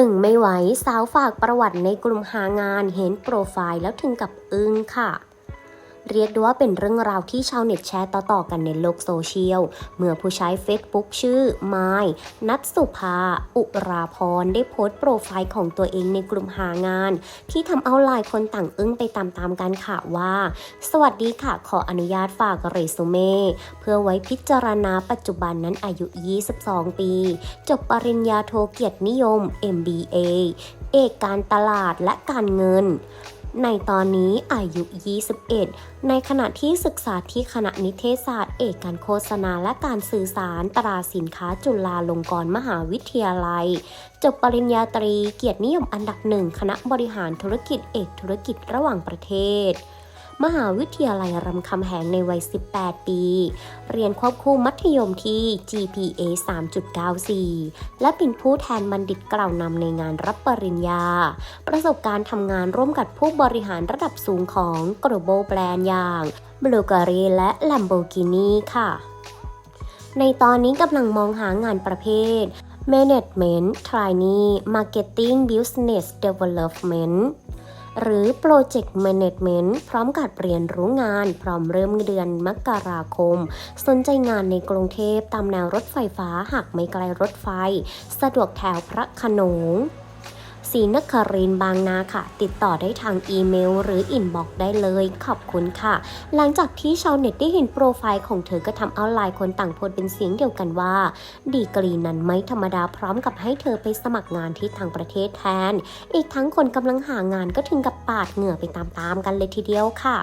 ตึงไม่ไหวสาวฝากประวัติในกลุ่มหางานเห็นโปรไฟล์แล้วถึงกับอึ้งค่ะ เรียกได้ว่าเป็นเรื่องราวที่ชาวเน็ตแชร์ต่อๆกันในโลกโซเชียล เมื่อผู้ใช้ Facebook ชื่อไมายนัทสุภา อุราพร ได้โพสต์โปรไฟล์ของตัวเองในกลุ่มหางาน ที่ทำเอาหลายคนต่างอึ้งไปตามๆกันค่ะว่า สวัสดีค่ะขออนุญาตฝากเรซูเม่เพื่อไว้พิจารณาปัจจุบันนั้นอายุ 22 ปี จบปริญญาโทเกียรตินิยม MBA เอกการตลาดและการเงิน ในตอนนี้อายุ 21 ในขณะที่ศึกษาที่คณะนิเทศศาสตร์ เอกการโฆษณาและการสื่อสารตราสินค้าจุฬาลงกรณ์มหาวิทยาลัย จบปริญญาตรีเกียรตินิยมอันดับหนึ่งคณะบริหารธุรกิจเอกธุรกิจระหว่างประเทศ มหาวิทยาลัยรามคำแหงในวัย 18 ปี เรียนควบคู่มัธยมที่ GPA 3.94 และเป็นผู้แทนบัณฑิตกล่าวนำในงานรับปริญญา ประสบการณ์ทำงานร่วมกับผู้บริหารระดับสูงของ global brand อย่าง b l u g a r i และ Lamborghini ค่ะ ในตอนนี้กำลังมองหางานประเภท Management Trainee Marketing Business Development หรือ Project Management พร้อมกับเรียนรู้งาน พร้อมเริ่มเดือนมกราคม สนใจงานในกรุงเทพตามแนวรถไฟฟ้าหากไม่ไกลรถไฟ สะดวกแถวพระโขนง รีนครินบางนาค่ะ ติดต่อได้ทางอีเมล หรืออินบ็อกได้เลยขอบคุณค่ะ หลังจากที่ชาวเน็ตได้เห็นโปรไฟล์ของเธอก็ทำเอาหลายคนต่างโพสต์เป็นเสียงเดียวกันว่า ดีกรีนั้นไม่ธรรมดาพร้อมกับให้เธอไปสมัครงานที่ทางประเทศแทน อีกทั้งคนกำลังหางานก็ถึงกับปาดเหงื่อไปตามๆกันเลยทีเดียวค่ะ